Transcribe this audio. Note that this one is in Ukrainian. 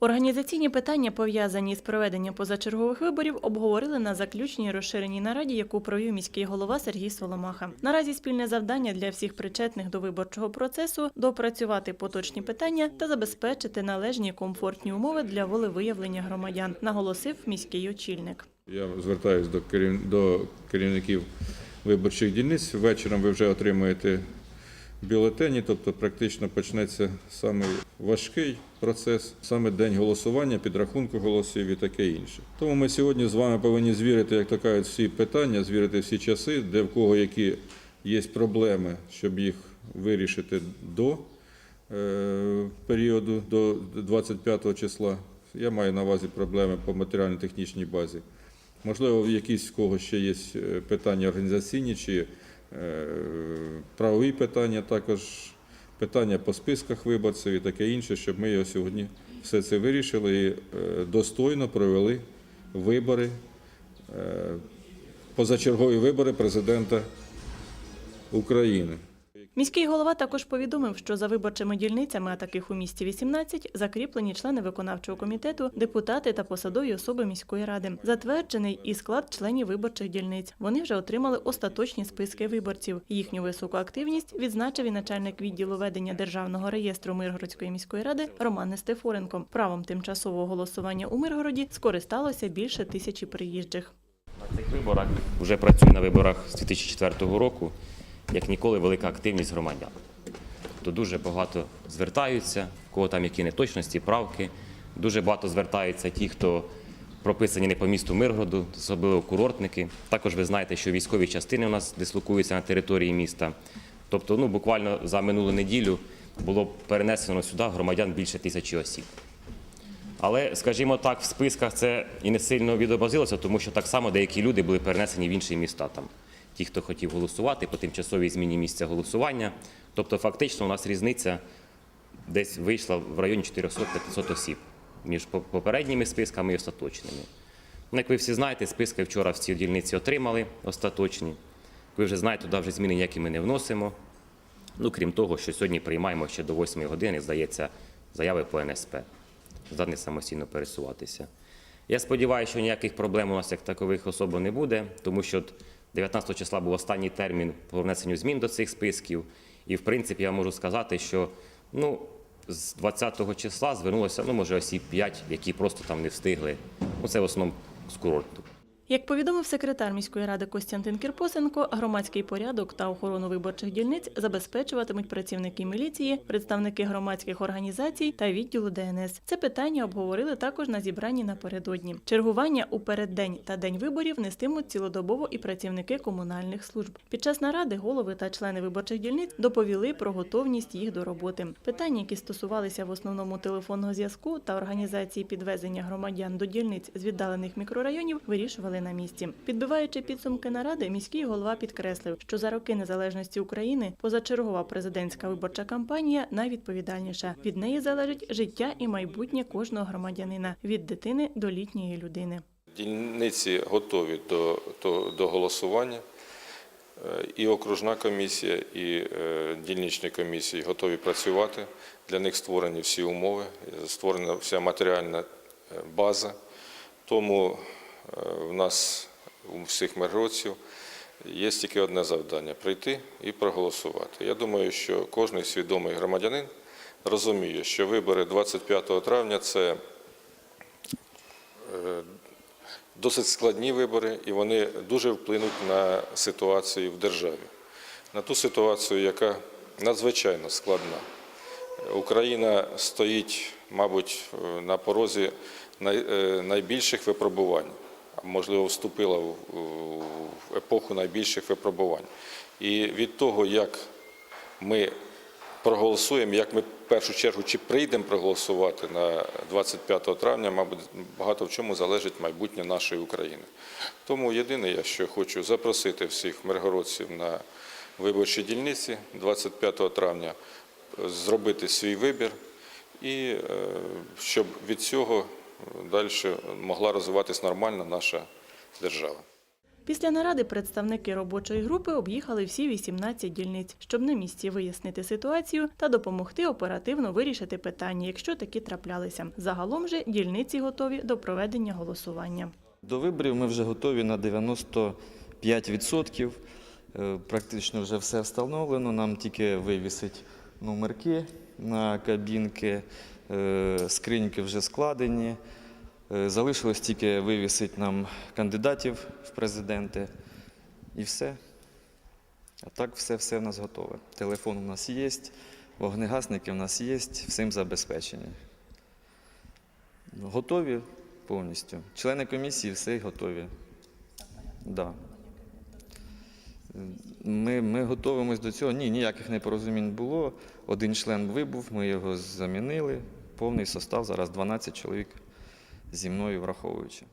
Організаційні питання, пов'язані з проведенням позачергових виборів, обговорили на заключній розширеній нараді, яку провів міський голова Сергій Соломаха. Наразі спільне завдання для всіх причетних до виборчого процесу допрацювати поточні питання та забезпечити належні комфортні умови для волевиявлення громадян, наголосив міський очільник. Я звертаюся до, керів... до керівників виборчих дільниць. Вечором ви вже отримаєте бюлетені, тобто практично почнеться саме важкий процес, саме день голосування, підрахунку голосів і таке інше. Тому ми сьогодні з вами повинні звірити, як то кажуть, всі питання, звірити всі часи, де в кого які є проблеми, щоб їх вирішити до е, періоду, до 25 числа. Я маю на увазі проблеми по матеріально-технічній базі. Можливо, якісь в кого ще є е, питання організаційні чи правові питання, також питання по списках виборців і таке інше, щоб ми його сьогодні все це вирішили і е, достойно провели вибори, е, позачергові вибори президента України. Міський голова також повідомив, що за виборчими дільницями, а таких у місті 18, закріплені члени виконавчого комітету, депутати та посадові особи міської ради. Затверджений і склад членів виборчих дільниць. Вони вже отримали остаточні списки виборців. Їхню високу активність відзначив і начальник відділу ведення державного реєстру Миргородської міської ради Роман Нестефоренко. Правом тимчасового голосування у Миргороді скористалося більше тисячі приїжджих. На цих виборах вже працюю на виборах з 2004 року, як ніколи велика активність громадян. Тобто дуже багато звертаються, в кого там які неточності, правки. Дуже багато звертаються ті, хто прописані не по місту Миргороду, особливо курортники. Також ви знаєте, що військові частини у нас дислокуються на території міста. Тобто, ну буквально за минулу неділю було перенесено сюди громадян більше тисячі осіб. Але, скажімо так, в списках це і не сильно відобразилося, тому що так само деякі люди були перенесені в інші міста. Там ті, хто хотів голосувати по тимчасовій зміні місця голосування. Тобто, фактично, у нас різниця десь вийшла в районі 400-500 осіб між попередніми списками і остаточними. Ну, як ви всі знаєте, списки вчора всі дільниці отримали остаточні. Ви вже знаєте, туди вже зміни ніякі ми не вносимо. Ну, крім того, що сьогодні приймаємо ще до 8 години, здається, заяви по НСП. Здатний самостійно пересуватися. Я сподіваюся, що ніяких проблем у нас як такових особо не буде, тому що 19 числа був останній термін по внесенню змін до цих списків. І, в принципі, я можу сказати, що ну, з 20 числа звернулося, ну, може, осіб 5, які просто там не встигли. Ну, це в основному з курорту. Як повідомив секретар міської ради Костянтин Кірпосенко, громадський порядок та охорону виборчих дільниць забезпечуватимуть працівники міліції, представники громадських організацій та відділу ДНС. Це питання обговорили також на зібранні напередодні. Чергування у переддень та день виборів нестимуть цілодобово і працівники комунальних служб. Під час наради голови та члени виборчих дільниць доповіли про готовність їх до роботи. Питання, які стосувалися в основному телефонного зв'язку та організації підвезення громадян до дільниць з віддалених мікрорайонів, вирішували на місці. Підбиваючи підсумки наради, міський голова підкреслив, що за роки незалежності України позачергова президентська виборча кампанія найвідповідальніша. Від неї залежить життя і майбутнє кожного громадянина від дитини до літньої людини. Дільниці готові до, до, до голосування. Е, І окружна комісія, і е, дільничні комісії готові працювати. Для них створені всі умови, створена вся матеріальна е, база. Тому в нас у всіх миргородців є тільки одне завдання прийти і проголосувати. Я думаю, що кожен свідомий громадянин розуміє, що вибори 25 травня це е, досить складні вибори, і вони дуже вплинуть на ситуацію в державі, на ту ситуацію, яка надзвичайно складна. Україна стоїть, мабуть, на порозі е, найбільших випробувань, можливо, вступила в епоху найбільших випробувань. І від того, як ми проголосуємо, як ми в першу чергу чи прийдемо проголосувати на 25 травня, мабуть, багато в чому залежить майбутнє нашої України. Тому єдине, я що хочу запросити всіх миргородців на виборчі дільниці 25 травня, е, зробити свій вибір і е, щоб від цього далі могла розвиватись нормально наша держава. Після наради представники робочої групи об'їхали всі 18 дільниць, щоб на місці вияснити ситуацію та допомогти оперативно вирішити питання, якщо такі траплялися. Загалом же дільниці готові до проведення голосування. До виборів ми вже готові на 95%. Е, Практично вже все встановлено. Нам тільки вивісить номерки на кабінки, скриньки вже складені. Е, Залишилось тільки вивісити нам кандидатів в президенти і все. А так все, все в нас готове. Телефон у нас є, вогнегасники у нас є, всім забезпечені. Готові повністю. Члени комісії все готові. Да. Ми, ми готуємось до цього. Ні, ніяких непорозумінь було. Один член вибув, ми його замінили. Повний состав, зараз 12 чоловік зі мною враховуючи.